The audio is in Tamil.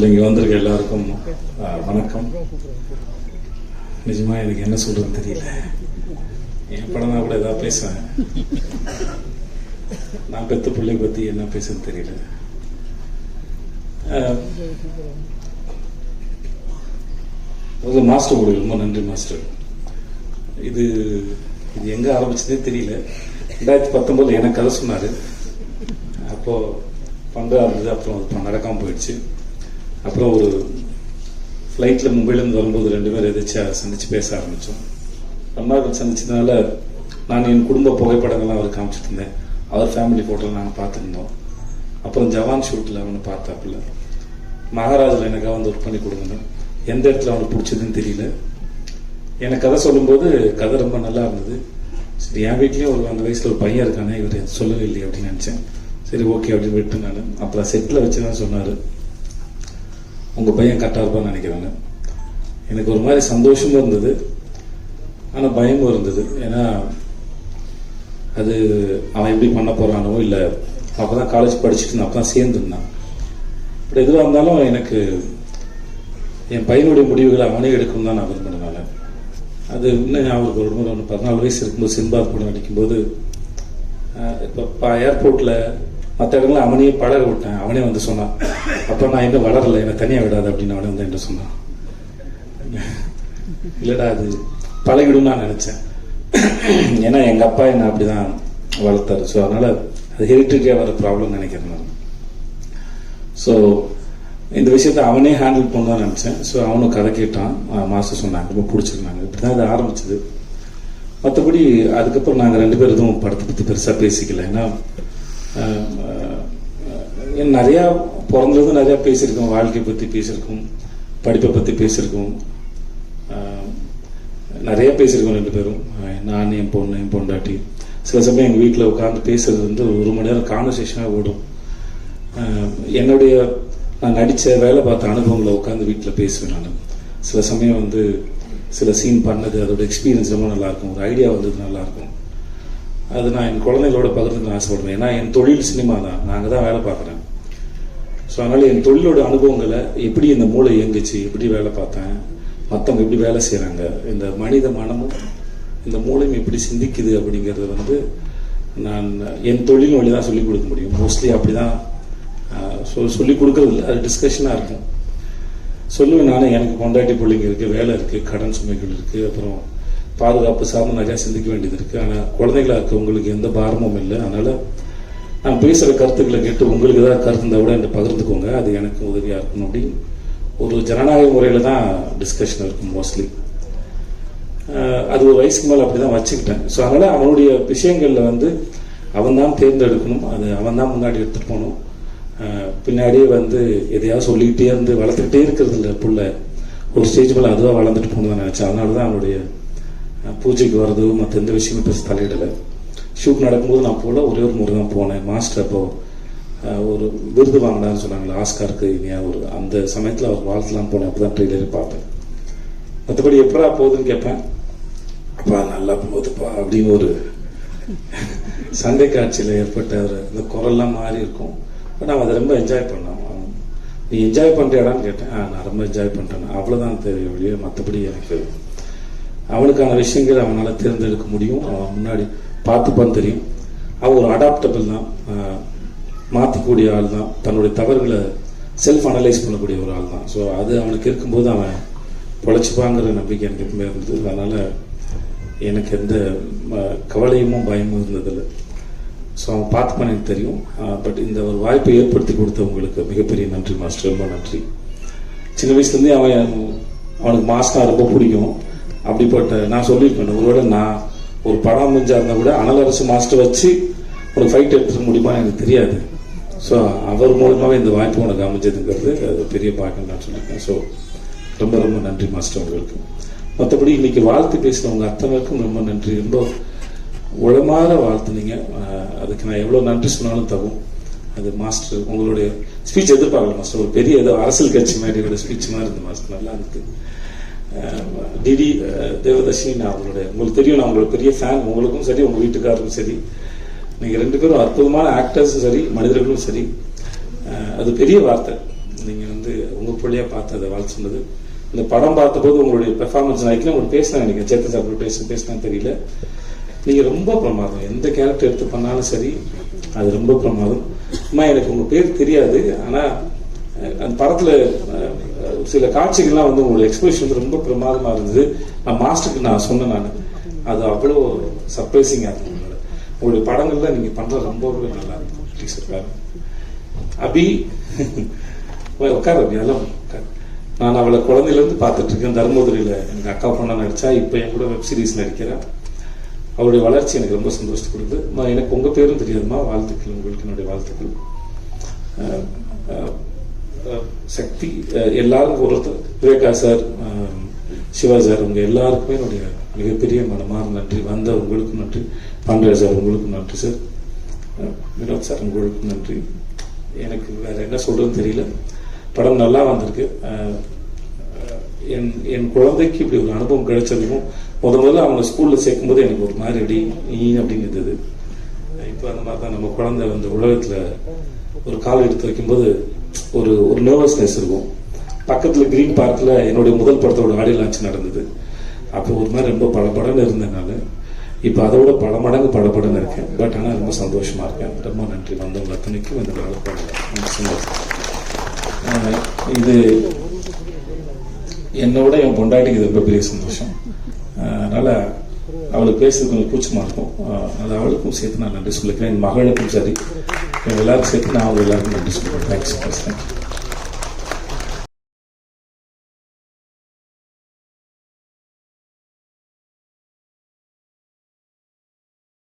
முதல்ல இங்கே வந்திருக்க எல்லாருக்கும் வணக்கம். நிஜமா எனக்கு என்ன சொல்கிறது தெரியல. என் படம் கூட ஏதாவது பேசுவேன் நான் பெத்த பிள்ளை பற்றி என்ன பேசுறது தெரியல. முதல்ல மாஸ்டர் உங்களுக்கு ரொம்ப நன்றி மாஸ்டர். இது இது எங்கே ஆரம்பிச்சதே தெரியல. ரெண்டாயிரத்தி பத்தொன்பதுல எனக்கு கதை சொன்னார். அப்போது பண்றா இருந்தது அப்புறம் நடக்காமல் போயிடுச்சு. அப்புறம் ஒரு ஃப்ளைட்டில் மும்பைலேருந்து வரும்போது ரெண்டு பேரும் எதிர்த்து சந்திச்சு பேச ஆரம்பித்தோம் ரொம்ப நாள் சந்திச்சதுனால நான் என் குடும்ப புகைப்படங்கள்லாம் அவர் காமிச்சிட்டு இருந்தேன். அவர் ஃபேமிலி ஃபோட்டோ நாங்கள் பார்த்துருந்தோம். அப்புறம் ஜவான் ஷூட்டில் அவனை பார்த்தாப்புல. மகாராஜில் எனக்காக வந்து ஒர்க் பண்ணி கொடுங்க எந்த இடத்துல அவனுக்கு பிடிச்சதுன்னு தெரியல. எனக்கு கதை சொல்லும்போது கதை ரொம்ப நல்லா இருந்தது. சரி என் வீட்லேயும் ஒரு அந்த வயசில் ஒரு பையன் இருக்கானே இவர் சொல்லவே இல்லையே அப்படின்னு நினச்சேன். சரி ஓகே அப்படின்னு விட்டு நான். அப்புறம் செட்டில் வச்சு தான் சொன்னார். உங்கள் பையன் கரெக்டாக இருப்பான்னு நினைக்கிறாங்க. எனக்கு ஒரு மாதிரி சந்தோஷமும் இருந்தது. ஆனால் பயமும் இருந்தது. ஏன்னா அது அவன் எப்படி பண்ண போகிறானோ இல்லை அப்போ தான் காலேஜ் படிச்சுட்டு அப்போ தான் சேர்ந்துருந்தான் பட் எதுவாக இருந்தாலும் எனக்கு என் பையனுடைய முடிவுகளை அவனே எடுக்கணும் தான் நான் விரும்பினனால அது இன்னும் அவருக்கு ஒரு முறை ஒன்று பதினாலு வயசு இருக்கும்போது சின்பாத் படம் நடிக்கும்போது இப்போ ஏர்போர்ட்டில் மற்ற இடங்கள்ல அவனையே பழக விட்டேன். அவனே வந்து சொன்னான் அப்போ நான் இன்னும் வளரல. என்னை தனியாக விடாது அப்படின்னு அவனே வந்து என்கிட்ட சொன்னான். இல்லைடா அது பழகிடும் நான் நினச்சேன். ஏன்னா எங்கள் அப்பா என்ன அப்படிதான் வளர்த்தாரு. ஸோ அதனால் அது ஹெரிட்டேஜாக வர ப்ராப்ளம் நினைக்கிறேன் நான். ஸோ இந்த விஷயத்தை அவனே ஹேண்டில் பண்ணதான் நினச்சேன். ஸோ அவனும் கதை கேட்டான். மாஸ்டர் சொன்னாங்க ரொம்ப பிடிச்சிருந்தாங்க. இப்படி தான் இது ஆரம்பிச்சது. மற்றபடி அதுக்கப்புறம் நாங்கள் ரெண்டு பேரும் எதுவும் படத்தை பற்றி பெருசாக பேசிக்கல. ஏன்னா ஏன் நிறையா பிறந்ததும் நிறையா பேசியிருக்கோம். வாழ்க்கையை பற்றி பேசியிருக்கோம். படிப்பை பற்றி பேசியிருக்கோம். நிறையா பேசியிருக்கோம் ரெண்டு பேரும். நான் என் பொண்ணு என் பொண்டாட்டி. சில சமயம் எங்கள் வீட்டில் உட்காந்து பேசுறது வந்து ஒரு மணி நேரம் கான்வர்சேஷனாக ஓடும். என்னுடைய நான் நடித்த வேலை பார்த்த அனுபவங்களை உட்காந்து வீட்டில் பேசுவேன் நான். சில சமயம் வந்து சில சீன் பண்ணது அதோட எக்ஸ்பீரியன்ஸ் ரொம்ப நல்லாயிருக்கும். ஒரு ஐடியா வந்தது நல்லாயிருக்கும். அது நான் என் குழந்தைகளோட பகிர்ந்து ஆசைப்படுவேன். ஏன்னா என் தொழில் சினிமா தான். நாங்கள் தான் வேலை பார்க்குறேன். ஸோ அதனால் என் தொழிலோட அனுபவங்களை எப்படி இந்த மூளை இயங்குச்சு எப்படி வேலை பார்த்தேன் மற்றவங்க எப்படி வேலை செய்கிறாங்க இந்த மனித மனமும் இந்த மூளையும் எப்படி சிந்திக்குது அப்படிங்கிறது வந்து நான் என் தொழில் வழி தான் சொல்லிக் கொடுக்க முடியும். மோஸ்ட்லி அப்படி தான் சொல் சொல்லிக் கொடுக்கறது இல்லை அது டிஸ்கஷனாக இருக்கும். சொல்லுவேன் நானே எனக்கு கொண்டாட்டி பிள்ளைங்க இருக்குது வேலை இருக்குது கடன் சுமைகள் இருக்குது அப்புறம் பாதுகாப்பு சார்ந்து நிறையா சிந்திக்க வேண்டியது இருக்குது ஆனால் குழந்தைகளாக இருக்க உங்களுக்கு எந்த பாரமும் இல்லை. அதனால் நான் பேசுகிற கருத்துக்களை கேட்டு உங்களுக்கு ஏதாவது கருத்து இருந்தால் கூட என்கிட்ட பகிர்ந்துக்கோங்க. அது எனக்கு உதவியாக இருக்கணும் அப்படி ஒரு ஜனநாயக முறையில் தான் டிஸ்கஷன் இருக்கும் மோஸ்ட்லி அது ஒரு வயசுக்கு மேலே அப்படி தான் வச்சுக்கிட்டேன். ஸோ அதனால் அவனுடைய விஷயங்களில் வந்து அவன் தான் தேர்ந்தெடுக்கணும். அது அவன் தான் முன்னாடி எடுத்துகிட்டு போகணும். பின்னாடியே வந்து எதையாவது சொல்லிக்கிட்டே இருந்து வளர்த்துக்கிட்டே இருக்கிறது இல்லை புள்ள. ஒரு ஸ்டேஜ் மேலே அதுவாக வளர்ந்துட்டு போகணும்னு தான் நினச்சேன். அதனால தான் அவனுடைய பூஜைக்கு வர்றது மற்ற எந்த விஷயமும் பேச தலையிடலை. ஷூட் நடக்கும்போது நான் போல ஒரே ஒரு முறை தான் போனேன். மாஸ்டர் அப்போ ஒரு விருது வாங்கினான்னு சொன்னாங்களே ஆஸ்காருக்கு இனியா ஒரு அந்த சமயத்தில் அவர் வாழ்த்துலாம் போனேன். அப்போ தான் ட்ரெய்லரே பார்த்தேன். மற்றபடி எப்படா போகுதுன்னு கேட்பேன். அப்பா நல்லா போகுதுப்பா அப்படின்னு ஒரு சண்டை காட்சியில் ஏற்பட்ட ஒரு இந்த குரல்லாம் மாறி இருக்கும். பட் அவன் அதை ரொம்ப என்ஜாய் பண்ணான். நீ என்ஜாய் பண்ணுறியாடான்னு கேட்டேன். "ஆ, நான் ரொம்ப என்ஜாய் பண்ணுறேன் அவ்வளோதான் தெரியும் வழியே மற்றபடி எனக்கு அவனுக்கான விஷயங்கள் அவனால் தேர்ந்தெடுக்க முடியும். அவன் முன்னாடி பார்த்துப்பான்னு தெரியும். அவர் ஒரு அடாப்டபிள் தான். மாற்றக்கூடிய ஆள் தான். தன்னுடைய தவறுகளை செல்ஃப் அனலைஸ் பண்ணக்கூடிய ஒரு ஆள் தான். ஸோ அது அவனுக்கு இருக்கும்போது அவன் பொழைச்சிப்பாங்கிற நம்பிக்கை எனக்கு எப்பவுமே இருந்தது. அதனால் எனக்கு எந்த கவலையுமோ கவலையும் பயமும் இருந்ததில்லை. ஸோ அவன் பார்த்து எனக்கு தெரியும். பட் இந்த ஒரு வாய்ப்பை ஏற்படுத்தி கொடுத்தவங்களுக்கு மிகப்பெரிய நன்றி மாஸ்டர் ரொம்ப நன்றி. சின்ன வயசுலேருந்தே அவன் அவனுக்கு மாஸ்டர் ரொம்ப பிடிக்கும். அப்படிப்பட்ட நான் சொல்லியிருப்பேன் ஒருவேளை நான் ஒரு படம் முடிஞ்சா இருந்தால் கூட அனலரசு மாஸ்டர் வச்சு உனக்கு ஃபைட் எடுத்துட முடியுமா எனக்கு தெரியாது. ஸோ அவர் மூலமாகவே இந்த வாய்ப்பு உனக்கு அமைஞ்சதுங்கிறது அது பெரிய பாக்கம் நான் சொல்லியிருக்கேன். ஸோ ரொம்ப ரொம்ப நன்றி மாஸ்டர் அவர்களுக்கு. மற்றபடி இன்னைக்கு வாழ்த்து பேசினவங்க அத்தனைக்கும் ரொம்ப நன்றி. ரொம்ப உளமாற வாழ்த்துனீங்க. அதுக்கு நான் எவ்வளோ நன்றி சொன்னாலும் தகும். அது மாஸ்டர் உங்களுடைய ஸ்பீச் எதிர்பார்க்கல மாஸ்டர் ஒரு பெரிய ஏதோ அரசியல் கட்சி மாதிரி ஸ்பீச் மாதிரி இருந்தது மாஸ்டர் நல்லா இருக்குது டிடி தேவதர்ஷினி நான் அவங்களுடைய உங்களுக்கு தெரியும் நான் உங்களோட பெரிய ஃபேன் உங்களுக்கும் சரி உங்கள் வீட்டுக்காருக்கும் சரி. நீங்கள் ரெண்டு பேரும் அற்புதமான ஆக்டர்ஸும் சரி மனிதர்களும் சரி. அது பெரிய வார்த்தை. நீங்கள் வந்து உங்கள் பிள்ளையாக பார்த்து அதை வாழ் சொன்னது. இந்த படம் பார்த்தபோது உங்களுடைய பெர்ஃபார்மன்ஸ் நினைக்கிறேன் உங்களுக்கு பேசினேன் நினைக்கிறேன். சேத்தன் சார் கூட பேச பேசினா தெரியல. நீங்கள் ரொம்ப பிரமாதம். எந்த கேரக்டர் எடுத்து பண்ணாலும் சரி அது ரொம்ப பிரமாதம். அம்மா எனக்கு உங்கள் பேர் தெரியாது ஆனால் அந்த படத்துல சில காட்சிகள்லாம் வந்து உங்களோட எக்ஸ்பிரஷன் வந்து ரொம்ப பிரமாதமா இருந்தது. நான் மாஸ்டருக்கு நான் சொன்னேன் நான். அது அவ்வளோ சர்ப்ரைசிங்காக இருந்தது உங்களுடைய படங்கள்ல நீங்க பண்றது ரொம்பவே நல்லா இருக்கும். ப்ளீஸ் உட்காரு அபி போய் அபி. அதெல்லாம் நான் அவளை குழந்தையிலேருந்து பார்த்துட்டு இருக்கேன். தர்மபுரியில அக்கா பொண்ணா நடிச்சா இப்போ என் கூட வெப் சீரிஸ் நடிக்கிறேன் அவருடைய வளர்ச்சி எனக்கு ரொம்ப சந்தோஷத்தை கொடுக்குது. எனக்கு உங்கள் பேரும் தெரியாதுமா? வாழ்த்துக்கள் உங்களுக்கு என்னுடைய வாழ்த்துக்கள். சக்தி எல்லாரும் ஒருத்தர் விவேகா சார் சிவா சார் உங்கள் எல்லாருக்குமே என்னுடைய மிகப்பெரிய மனமார்ந்த நன்றி வந்த உங்களுக்கும் நன்றி பாண்டிய சார் உங்களுக்கும் நன்றி சார் வினோத் சார் உங்களுக்கும் நன்றி எனக்கு வேற என்ன சொல்றதுன்னு தெரியல. படம் நல்லா வந்திருக்கு என் என் குழந்தைக்கு இப்படி ஒரு அனுபவம் கிடைச்சதுக்கும் முத முதல்ல அவங்க ஸ்கூல்ல சேர்க்கும்போது எனக்கு ஒரு மாதிரி அடி நீ அப்படின்னு இருந்தது இப்போ அந்த மாதிரி தான் நம்ம குழந்தை வந்து உலகத்துல ஒரு கால் எடுத்து வைக்கும்போது ஒரு ஒரு நர்வஸ்னஸ் இருக்கும். பக்கத்தில் கிரீன் பார்க்கில் என்னுடைய முதல் படத்தோட ஆடியோ லான்ச் நடந்தது. அப்போ ஒரு மாதிரி ரொம்ப படபடன்னு இருந்தேன் நான் இப்போ அதை விட பல மடங்கு படபடன்னு இருக்கேன். பட் ஆனால் ரொம்ப சந்தோஷமாக இருக்கேன். ரொம்ப நன்றி. வந்தவங்க அத்தனைக்கும் இந்த சந்தோஷம். இது என்னோட என் பொண்டாட்டிக்கு இது ரொம்ப பெரிய சந்தோஷம். அதனால் அவளுக்கு பேசுறது கொஞ்சம் கூச்சமாக இருக்கும். அது அவளுக்கும் சேர்த்து நான் நன்றி சொல்லிக்கிறேன். என் மகளுக்கும் சரி. இவங்க எல்லாருக்கும் சேர்த்து நான் அவங்க எல்லாருக்கும் நன்றி சொல்லிக்கிறேன் தேங்க்ஸ் தேங்க்யூ